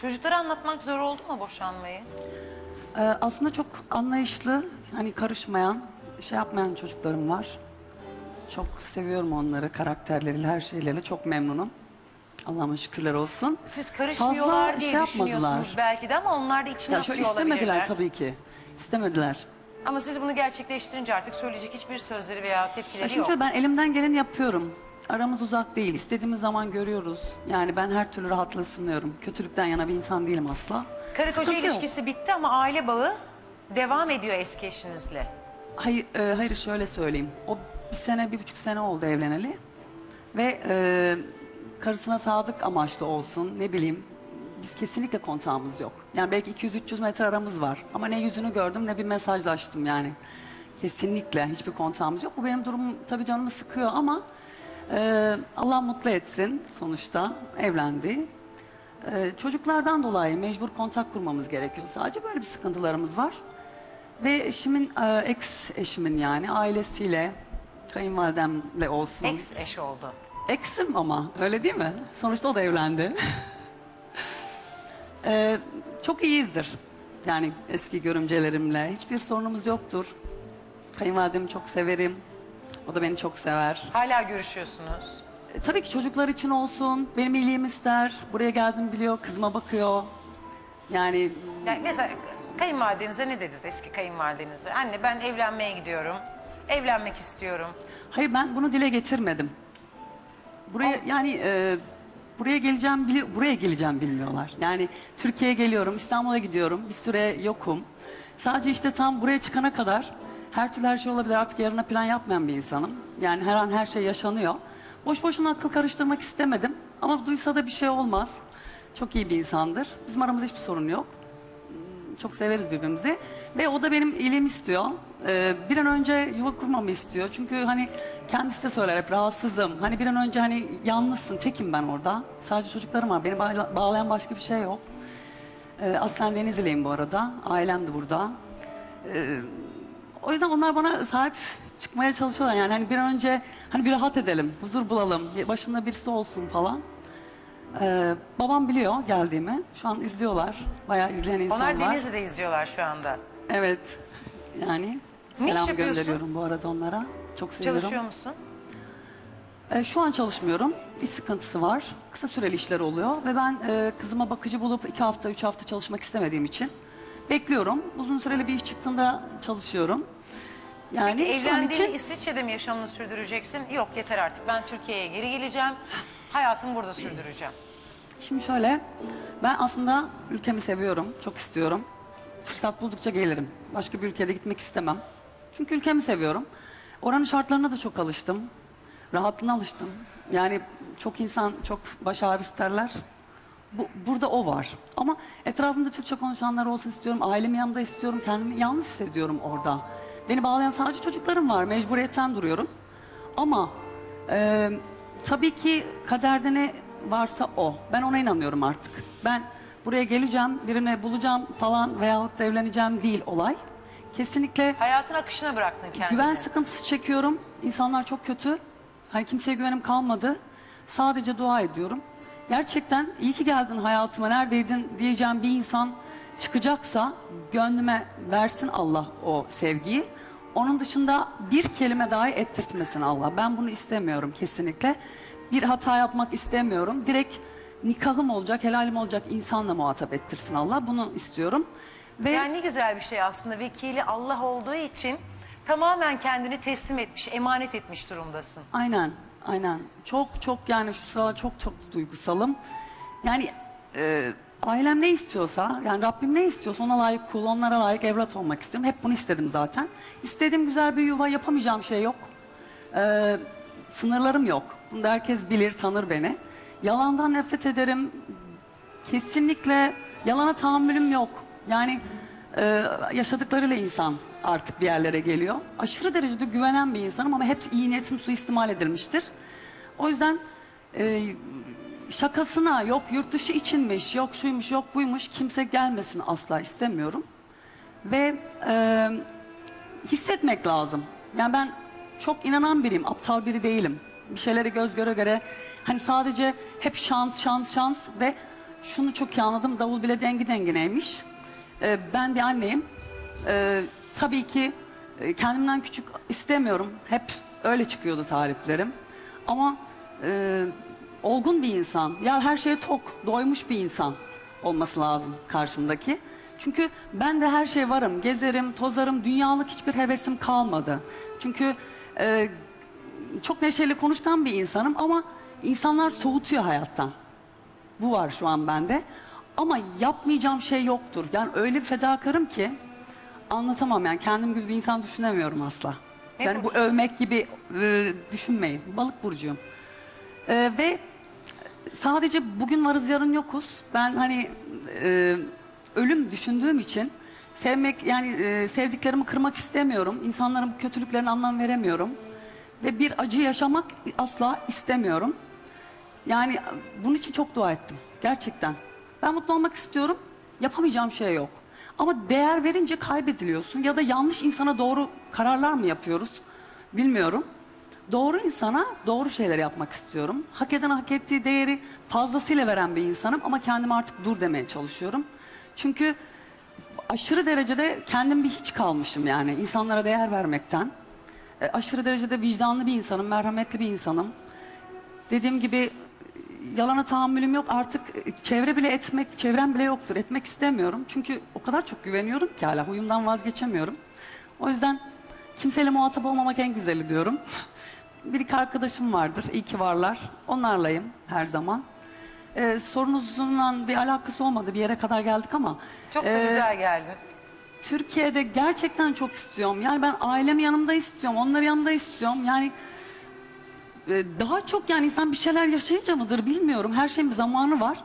Çocuklara anlatmak zor oldu mu boşanmayı? Ee, aslında çok anlayışlı, hani karışmayan, şey yapmayan çocuklarım var. Çok seviyorum onları, karakterleriyle, her şeyleriyle çok memnunum. Allah'ıma şükürler olsun. Siz karışmıyorlar Fazla diye şey düşünüyorsunuz yapmadılar. belki de ama onlar da içine Ya şöyle atıyor istemediler olabilirler. tabii ki. İstemediler. Ama siz bunu gerçekleştirince artık söyleyecek hiçbir sözleri veya Ya tepkileri şimdi yok. şöyle ben elimden geleni yapıyorum. Aramız uzak değil. İstediğimiz zaman görüyoruz. Yani ben her türlü rahatlığı sunuyorum. Kötülükten yana bir insan değilim asla. Karı koca Sıkıntı yok. ilişkisi bitti ama aile bağı devam ediyor eski eşinizle. Hayır, e, hayır şöyle söyleyeyim. O bir sene, bir buçuk sene oldu evleneli. Ve e, karısına sadık amaçlı olsun, ne bileyim. Biz kesinlikle kontağımız yok. Yani belki 200-300 metre aramız var. Ama ne yüzünü gördüm ne bir mesajlaştım yani. Kesinlikle hiçbir kontağımız yok. Bu benim durumum tabii canımı sıkıyor ama e, Allah mutlu etsin sonuçta evlendi. E, çocuklardan dolayı mecbur kontak kurmamız gerekiyor. Sadece böyle bir sıkıntılarımız var. Ve eşimin, e, ex eşimin yani ailesiyle, kayınvalidemle olsun. Ex eş oldu. Ex'im ama öyle değil mi? Sonuçta o da evlendi. E, çok iyiyizdir. Yani eski görümcelerimle hiçbir sorunumuz yoktur. Kayınvalidemi çok severim. O da beni çok sever. Hala görüşüyorsunuz. E, tabii ki çocuklar için olsun. Benim iyiliğimi ister. Buraya geldim biliyor. Kızıma bakıyor. Yani Yani mesela kayınvalidenize ne dediniz eski kayınvalidenize? Anne ben evlenmeye gidiyorum. Evlenmek istiyorum. Hayır ben bunu dile getirmedim. Buraya yani e, buraya geleceğim bili- buraya geleceğim bilmiyorlar. Yani Türkiye'ye geliyorum, İstanbul'a gidiyorum. Bir süre yokum. Sadece işte tam buraya çıkana kadar her türlü her şey olabilir. Artık yarına plan yapmayan bir insanım. Yani her an her şey yaşanıyor. Boş boşuna akıl karıştırmak istemedim. Ama duysa da bir şey olmaz. Çok iyi bir insandır. Bizim aramızda hiçbir sorun yok. Çok severiz birbirimizi. Ve o da benim iyiliğimi istiyor. Ee, bir an önce yuva kurmamı istiyor. Çünkü hani kendisi de söyler hep rahatsızım. Hani bir an önce hani yalnızsın, tekim ben orada. Sadece çocuklarım var. Beni bağla- bağlayan başka bir şey yok. Ee, aslen Denizliliyim bu arada. Ailem de burada. Ee, o yüzden onlar bana sahip çıkmaya çalışıyorlar. Yani hani bir an önce hani bir rahat edelim, huzur bulalım, başında birisi olsun falan. Ee, babam biliyor geldiğimi. Şu an izliyorlar. Bayağı izleyen insanlar. Onlar Denizli'de izliyorlar şu anda. Evet. Yani Ne iş selam yapıyorsun? gönderiyorum bu arada onlara. Çok seviyorum. Çalışıyor musun? Ee, şu an çalışmıyorum. İş sıkıntısı var. Kısa süreli işler oluyor ve ben e, kızıma bakıcı bulup iki hafta, üç hafta çalışmak istemediğim için bekliyorum. Uzun süreli bir iş çıktığında çalışıyorum. Yani Peki şu an evlendiğini için İsviçre'de mi yaşamını sürdüreceksin? Yok yeter artık ben Türkiye'ye geri geleceğim. Hayatımı burada sürdüreceğim. Şimdi şöyle, ben aslında ülkemi seviyorum, çok istiyorum. Fırsat buldukça gelirim. Başka bir ülkede gitmek istemem. Çünkü ülkemi seviyorum. Oranın şartlarına da çok alıştım. Rahatlığına alıştım. Yani çok insan çok baş ağrısı derler. Bu, burada o var. Ama etrafımda Türkçe konuşanlar olsun istiyorum. Ailemi yanımda istiyorum. Kendimi yalnız hissediyorum orada. Beni bağlayan sadece çocuklarım var. Mecburiyetten duruyorum. Ama e, tabii ki kaderde ne varsa o. Ben ona inanıyorum artık. Ben buraya geleceğim, birini bulacağım falan veyahut da evleneceğim değil olay. Kesinlikle Hayatın akışına bıraktın kendini. güven sıkıntısı çekiyorum. İnsanlar çok kötü. Hani kimseye güvenim kalmadı. Sadece dua ediyorum. Gerçekten iyi ki geldin hayatıma, neredeydin diyeceğim bir insan çıkacaksa gönlüme versin Allah o sevgiyi. Onun dışında bir kelime dahi ettirtmesin Allah. Ben bunu istemiyorum kesinlikle. Bir hata yapmak istemiyorum. Direkt nikahım olacak, helalim olacak insanla muhatap ettirsin Allah. Bunu istiyorum. Ve Yani ne güzel bir şey aslında. Vekili Allah olduğu için tamamen kendini teslim etmiş, emanet etmiş durumdasın. Aynen, aynen. Çok çok yani şu sıralar çok çok duygusalım. Yani e, ailem ne istiyorsa, yani Rabbim ne istiyorsa ona layık kul, onlara layık evlat olmak istiyorum. Hep bunu istedim zaten. İstediğim güzel bir yuva yapamayacağım şey yok. E, sınırlarım yok. Bunu da herkes bilir, tanır beni. Yalandan nefret ederim. Kesinlikle yalana tahammülüm yok. Yani e, yaşadıklarıyla insan artık bir yerlere geliyor. Aşırı derecede güvenen bir insanım ama hep iyi niyetim suistimal edilmiştir. O yüzden e, şakasına yok yurt dışı içinmiş, yok şuymuş, yok buymuş kimse gelmesin asla istemiyorum. Ve e, hissetmek lazım. Yani ben çok inanan biriyim, aptal biri değilim. Bir şeyleri göz göre göre hani sadece hep şans, şans, şans ve şunu çok iyi anladım. Davul bile dengi dengineymiş. Ee, ben bir anneyim. Ee, tabii ki e, kendimden küçük istemiyorum. Hep öyle çıkıyordu taliplerim. Ama e, olgun bir insan, ya her şeye tok, doymuş bir insan olması lazım karşımdaki. Çünkü ben de her şey varım, gezerim, tozarım, dünyalık hiçbir hevesim kalmadı. Çünkü e, çok neşeli konuşkan bir insanım ama insanlar soğutuyor hayattan. Bu var şu an bende. Ama yapmayacağım şey yoktur. Yani öyle bir fedakarım ki anlatamam yani kendim gibi bir insan düşünemiyorum asla. Ne yani bu burcu? övmek gibi e, düşünmeyin. Balık burcuyum. E, ve sadece bugün varız yarın yokuz. Ben hani e, ölüm düşündüğüm için sevmek yani e, sevdiklerimi kırmak istemiyorum. İnsanların kötülüklerine anlam veremiyorum. Ve bir acı yaşamak asla istemiyorum. Yani bunun için çok dua ettim. Gerçekten. Ben mutlu olmak istiyorum. Yapamayacağım şey yok. Ama değer verince kaybediliyorsun. Ya da yanlış insana doğru kararlar mı yapıyoruz? Bilmiyorum. Doğru insana doğru şeyler yapmak istiyorum. Hak eden hak ettiği değeri fazlasıyla veren bir insanım. Ama kendime artık dur demeye çalışıyorum. Çünkü aşırı derecede kendim bir hiç kalmışım yani insanlara değer vermekten. E, aşırı derecede vicdanlı bir insanım, merhametli bir insanım. Dediğim gibi yalana tahammülüm yok artık e, çevre bile etmek, çevrem bile yoktur. Etmek istemiyorum. Çünkü o kadar çok güveniyorum ki hala huyumdan vazgeçemiyorum. O yüzden kimseyle muhatap olmamak en güzeli diyorum. Bir iki arkadaşım vardır, iyi ki varlar. Onlarlayım her zaman. Ee, sorunuzla bir alakası olmadı. Bir yere kadar geldik ama. Çok da e, güzel geldin. Türkiye'de gerçekten çok istiyorum. Yani ben ailemi yanımda istiyorum, onları yanımda istiyorum. Yani e, daha çok yani insan bir şeyler yaşayınca mıdır bilmiyorum. Her şeyin bir zamanı var.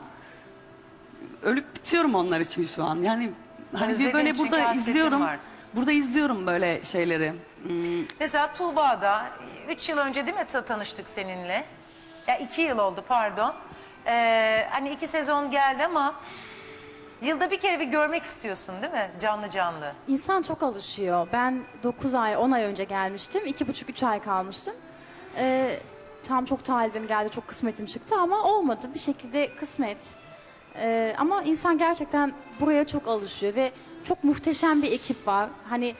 Ölüp bitiyorum onlar için şu an. Yani hani bir böyle burada izliyorum. var. Burada izliyorum böyle şeyleri. Hmm, Mesela Tuğba'da 3 yıl önce değil mi ta- tanıştık seninle? Ya 2 yıl oldu pardon. Ee, hani iki sezon geldi ama yılda bir kere bir görmek istiyorsun değil mi? Canlı canlı. İnsan çok alışıyor. Ben 9 ay, 10 ay önce gelmiştim. 2,5-3 ay kalmıştım. Ee, tam çok talibim geldi, çok kısmetim çıktı ama olmadı. Bir şekilde kısmet. Ee, ama insan gerçekten buraya çok alışıyor ve çok muhteşem bir ekip var. Hani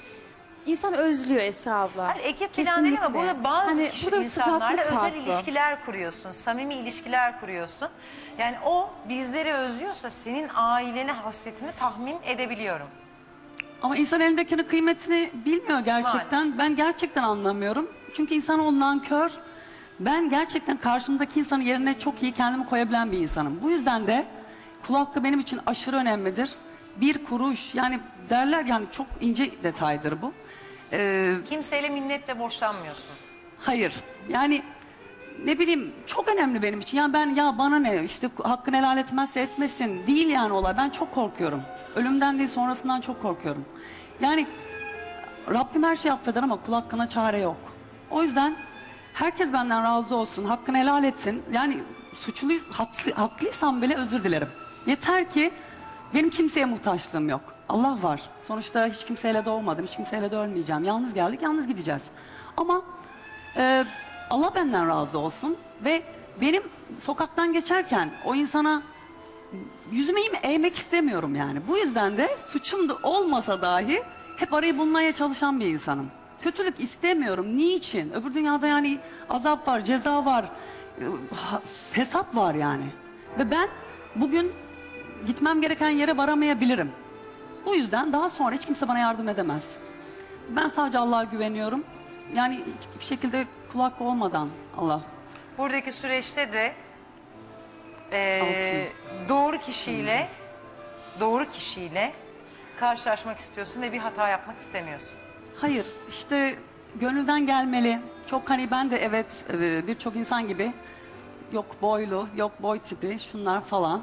insan özlüyor Esra abla. Hani ekip falan değil ama burada bazı Hani kişi, burada insanlarla sıcaklık özel farklı. ilişkiler kuruyorsun. Samimi ilişkiler kuruyorsun. Yani o bizleri özlüyorsa senin ailene hasretini tahmin edebiliyorum. Ama insan elindekinin kıymetini bilmiyor gerçekten. Maalesef. Ben gerçekten anlamıyorum. Çünkü insan nankör. Ben gerçekten karşımdaki insanın yerine çok iyi kendimi koyabilen bir insanım. Bu yüzden de kul hakkı benim için aşırı önemlidir. Bir kuruş yani derler yani çok ince detaydır bu. Ee, Kimseyle minnetle borçlanmıyorsun. Hayır. Yani ne bileyim çok önemli benim için. Yani ben ya bana ne işte hakkını helal etmezse etmesin değil yani olay. Ben çok korkuyorum. Ölümden değil sonrasından çok korkuyorum. Yani Rabbim her şeyi affeder ama kul hakkına çare yok. O yüzden herkes benden razı olsun. Hakkını helal etsin. Yani suçlu, haksı- haklıysam bile özür dilerim. Yeter ki benim kimseye muhtaçlığım yok. Allah var. Sonuçta hiç kimseyle doğmadım. Hiç kimseyle de ölmeyeceğim. Yalnız geldik, yalnız gideceğiz. Ama ee, Allah benden razı olsun ve benim sokaktan geçerken o insana yüzüme eğme- eğmek istemiyorum yani. Bu yüzden de suçum da olmasa dahi hep arayı bulmaya çalışan bir insanım. Kötülük istemiyorum. Niçin? Öbür dünyada yani azap var, ceza var, e, hesap var yani. Ve ben bugün gitmem gereken yere varamayabilirim. Bu yüzden daha sonra hiç kimse bana yardım edemez. Ben sadece Allah'a güveniyorum. Yani hiçbir şekilde kulak olmadan Allah. Buradaki süreçte de eee, doğru kişiyle doğru kişiyle karşılaşmak istiyorsun ve bir hata yapmak istemiyorsun. Hayır işte gönülden gelmeli. Çok hani ben de evet e, birçok insan gibi yok boylu, yok boy tipi şunlar falan.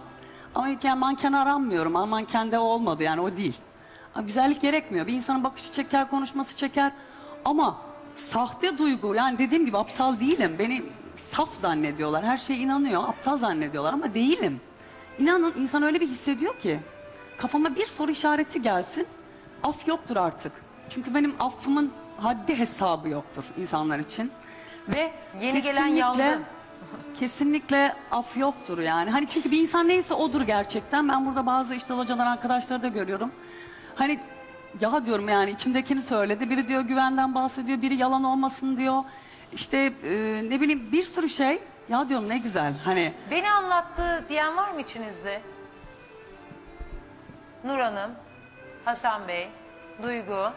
Ama yani manken aranmıyorum. Ama manken de o olmadı yani o değil. Ha, güzellik gerekmiyor. Bir insanın bakışı çeker, konuşması çeker. Ama sahte duygu yani dediğim gibi aptal değilim. Beni saf zannediyorlar. Her şeye inanıyor. Aptal zannediyorlar ama değilim. İnanın insan öyle bir hissediyor ki kafama bir soru işareti gelsin af yoktur artık. Çünkü benim affımın haddi hesabı yoktur insanlar için. Ve Yeni gelen kesinlikle- yangın. Kesinlikle af yoktur yani. Hani çünkü bir insan neyse odur gerçekten. Ben burada bazı işte hocalar arkadaşları da görüyorum. Hani ya diyorum yani içimdekini söyledi. Biri diyor güvenden bahsediyor, biri yalan olmasın diyor. İşte e, ne bileyim bir sürü şey. Ya diyorum ne güzel hani Beni anlattı diyen var mı içinizde? Nur Hanım, Hasan Bey, Duygu.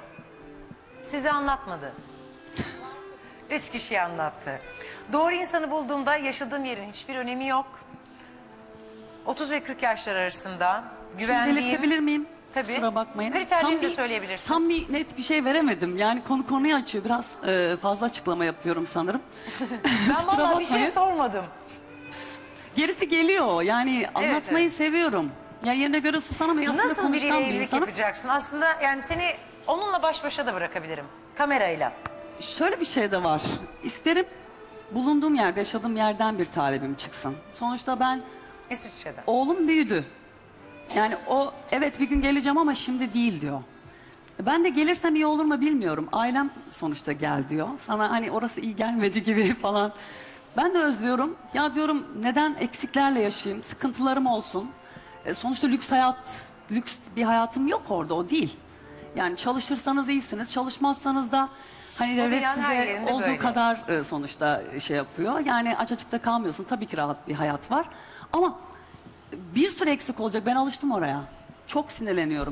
Size anlatmadı. Üç kişi anlattı. Doğru insanı bulduğumda yaşadığım yerin hiçbir önemi yok. 30 ve 40 yaşlar arasında güvendiğim... belirtebilir miyim? Tabii. Kusura bakmayın. Kriterlerini Tam de bir- söyleyebilirsin. Tam bir net bir şey veremedim. Yani konu konuyu açıyor. Biraz e, fazla açıklama yapıyorum sanırım. Ben vallahi bir şey sormadım. Gerisi geliyor. Yani anlatmayı seviyorum. Ya yerine göre susan ama aslında Nasıl biriyle bir evlilik insanım. yapacaksın? Aslında yani seni onunla baş başa da bırakabilirim. Kamerayla. Şöyle bir şey de var. İsterim bulunduğum yerde, yaşadığım yerden bir talebim çıksın. Sonuçta ben İsviçre'de. oğlum büyüdü. Yani o evet bir gün geleceğim ama şimdi değil diyor. Ben de gelirsem iyi olur mu bilmiyorum. Ailem sonuçta gel diyor. Sana hani orası iyi gelmedi gibi falan. Ben de özlüyorum. Ya diyorum neden eksiklerle yaşayayım? Sıkıntılarım olsun. E, sonuçta lüks hayat, lüks bir hayatım yok orada o değil. Yani çalışırsanız iyisiniz, çalışmazsanız da hani devlet dünyanın her size yerinde olduğu böyle. kadar e, sonuçta şey yapıyor. Yani aç açıkta kalmıyorsun. Tabii ki rahat bir hayat var. Ama bir sürü eksik olacak. Ben alıştım oraya. Çok sinirleniyorum.